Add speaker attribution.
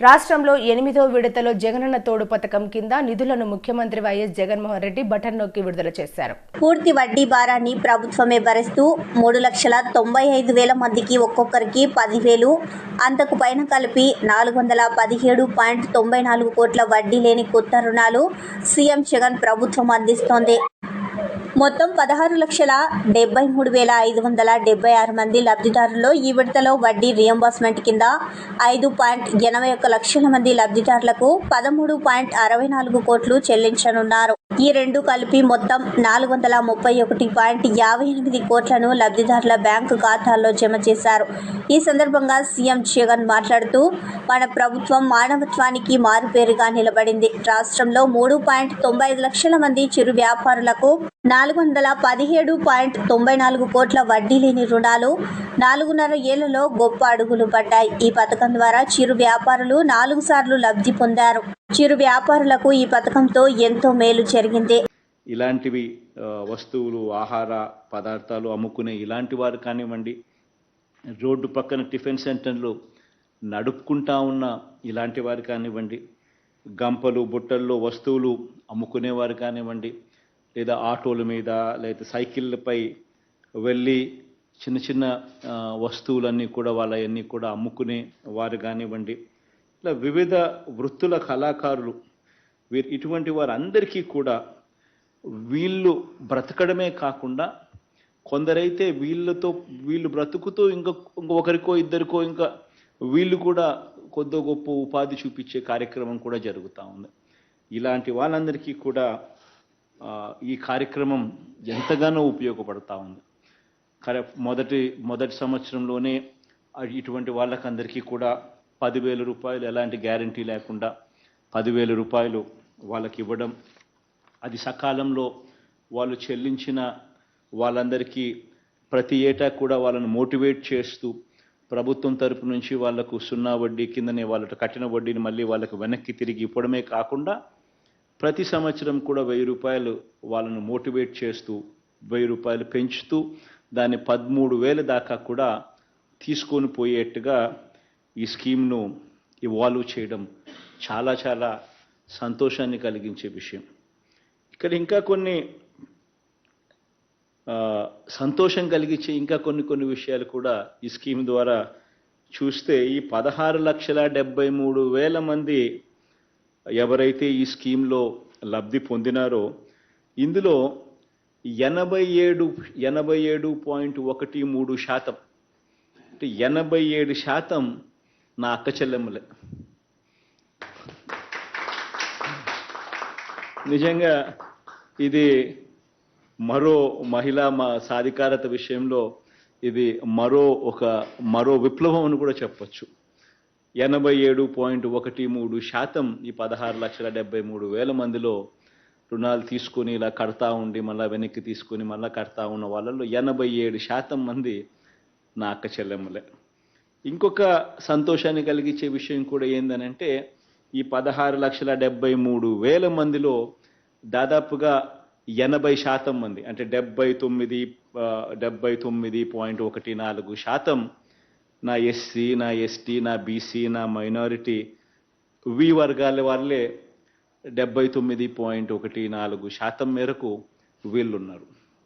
Speaker 1: రాష్ట్రంలో ఎనిమిదో విడతలో జగనన్న తోడు పథకం కింద నిధులను ముఖ్యమంత్రి వైఎస్ జగన్మోహన్ రెడ్డి బటన్ నొక్కి విడుదల చేశారు.
Speaker 2: పూర్తి వడ్డీ భారాన్ని ప్రభుత్వమే భరిస్తూ మూడు లక్షల తొంభై ఐదు వేల మందికి ఒక్కొక్కరికి పదివేలు అంతకు పైన కలిపి నాలుగు వందల పదిహేడు పాయింట్ తొంభై నాలుగు కోట్ల వడ్డీ లేని కొత్త రుణాలు సీఎం జగన్ ప్రభుత్వం అందిస్తోంది. మొత్తం పదహారు లక్షల డెబ్బై మూడు వేల ఐదు వందల డెబ్బై ఆరు మంది లబ్ధిదారుల్లో ఈ విడతలో వడ్డీ రియంబర్స్మెంట్ కింద ఐదు పాయింట్ ఎనభై ఒక్క లక్షల మంది లబ్ధిదారులకు పదమూడు పాయింట్ అరవై నాలుగు కోట్లు చెల్లించనున్నారు. ఈ రెండు కలిపి మొత్తం నాలుగు వందల ముప్పై ఒకటి పాయింట్ యాభై ఎనిమిది కోట్లను లబ్ధిదారుల బ్యాంకు ఖాతాల్లో జమ చేశారు. ఈ సందర్భంగా సీఎం జగన్ మాట్లాడుతూ మన ప్రభుత్వం మానవత్వానికి మారుపేరుగా నిలబడింది. రాష్ట్రంలో మూడు పాయింట్ తొంభై ఐదు లక్షల మంది చిరు వ్యాపారులకు నాలుగు వందల పదిహేడు పాయింట్ తొంభై నాలుగు కోట్ల వడ్డీ లేని రుణాలు నాలుగున్నర ఏళ్ళలో గొప్ప అడుగులు పడ్డాయి. ఈ పథకం ద్వారా చిరు వ్యాపారులు నాలుగు సార్లు లబ్ధి పొందారు. చిరు వ్యాపారులకు ఈ పథకంతో ఎంతో మేలు జరిగింది.
Speaker 3: ఇలాంటివి వస్తువులు ఆహార పదార్థాలు అమ్ముకునే ఇలాంటి వారు కానివ్వండి రోడ్డు పక్కన టిఫిన్ సెంటర్లు నడుపుకుంటా ఉన్న ఇలాంటి వారు కానివ్వండి గంపలు బుట్టల్లో వస్తువులు అమ్ముకునేవారు కానివ్వండి లేదా ఆటోల మీద లేదా సైకిళ్ళపై వెళ్ళి చిన్న చిన్న వస్తువులన్నీ కూడా వాళ్ళవన్నీ కూడా అమ్ముకునే వారు కానివ్వండి ఇలా వివిధ వృత్తుల కళాకారులు వీరు ఇటువంటి వారందరికీ కూడా వీళ్ళు బ్రతకడమే కాకుండా కొందరైతే వీళ్ళతో వీళ్ళు బ్రతుకుతూ ఇంకా ఇంకొకరికో ఇద్దరికో ఇంకా వీళ్ళు కూడా కొద్ది గొప్ప ఉపాధి చూపించే కార్యక్రమం కూడా జరుగుతూ ఉంది. ఇలాంటి వాళ్ళందరికీ కూడా ఈ కార్యక్రమం ఎంతగానో ఉపయోగపడతా ఉంది. కరె మొదటి మొదటి సంవత్సరంలోనే ఇటువంటి వాళ్ళకందరికీ కూడా పదివేల రూపాయలు ఎలాంటి గ్యారంటీ లేకుండా పదివేల రూపాయలు వాళ్ళకి ఇవ్వడం అది సకాలంలో వాళ్ళు చెల్లించిన వాళ్ళందరికీ ప్రతి ఏటా కూడా వాళ్ళని మోటివేట్ చేస్తూ ప్రభుత్వం తరపు నుంచి వాళ్ళకు సున్నా వడ్డీ కిందనే వాళ్ళ కట్టిన వడ్డీని మళ్ళీ వాళ్ళకు వెనక్కి తిరిగి ఇవ్వడమే కాకుండా ప్రతి సంవత్సరం కూడా వెయ్యి రూపాయలు వాళ్ళను మోటివేట్ చేస్తూ వెయ్యి రూపాయలు పెంచుతూ దాన్ని పదమూడు వేల దాకా కూడా తీసుకొని పోయేట్టుగా ఈ స్కీమ్ను ఇవాల్వ్ చేయడం చాలా చాలా సంతోషాన్ని కలిగించే విషయం. ఇక్కడ ఇంకా కొన్ని సంతోషం కలిగించే ఇంకా కొన్ని కొన్ని విషయాలు కూడా ఈ స్కీమ్ ద్వారా చూస్తే ఈ పదహారు లక్షల డెబ్బై మూడు వేల మంది ఎవరైతే ఈ స్కీమ్లో లబ్ధి పొందినారో ఇందులో ఎనభై ఏడు ఎనభై ఏడు పాయింట్ ఒకటి మూడు శాతం. అంటే ఎనభై ఏడు శాతం నా అక్క చెల్లెమ్మలే. నిజంగా ఇది మరో మహిళా మా సాధికారత విషయంలో ఇది మరో ఒక మరో విప్లవం అని కూడా చెప్పచ్చు. ఎనభై ఏడు పాయింట్ ఒకటి మూడు శాతం ఈ పదహారు లక్షల డెబ్బై మూడు వేల మందిలో రుణాలు తీసుకొని ఇలా కడతా ఉండి మళ్ళీ వెనక్కి తీసుకొని మళ్ళీ కడతా ఉన్న వాళ్ళలో ఎనభై ఏడు శాతం మంది నా అక్క చెల్లెమ్మలే. ఇంకొక సంతోషాన్ని కలిగించే విషయం కూడా ఏందనంటే ఈ పదహారు లక్షల డెబ్బై మూడు వేల మందిలో దాదాపుగా ఎనభై శాతం మంది అంటే డెబ్బై తొమ్మిది డెబ్బై తొమ్మిది పాయింట్ ఒకటి నాలుగు శాతం నా ఎస్సీ నా ఎస్టీ నా బీసీ నా మైనారిటీ వి వర్గాల వాళ్ళే డెబ్బై తొమ్మిది పాయింట్ ఒకటి నాలుగు శాతం మేరకు వీళ్ళున్నారు.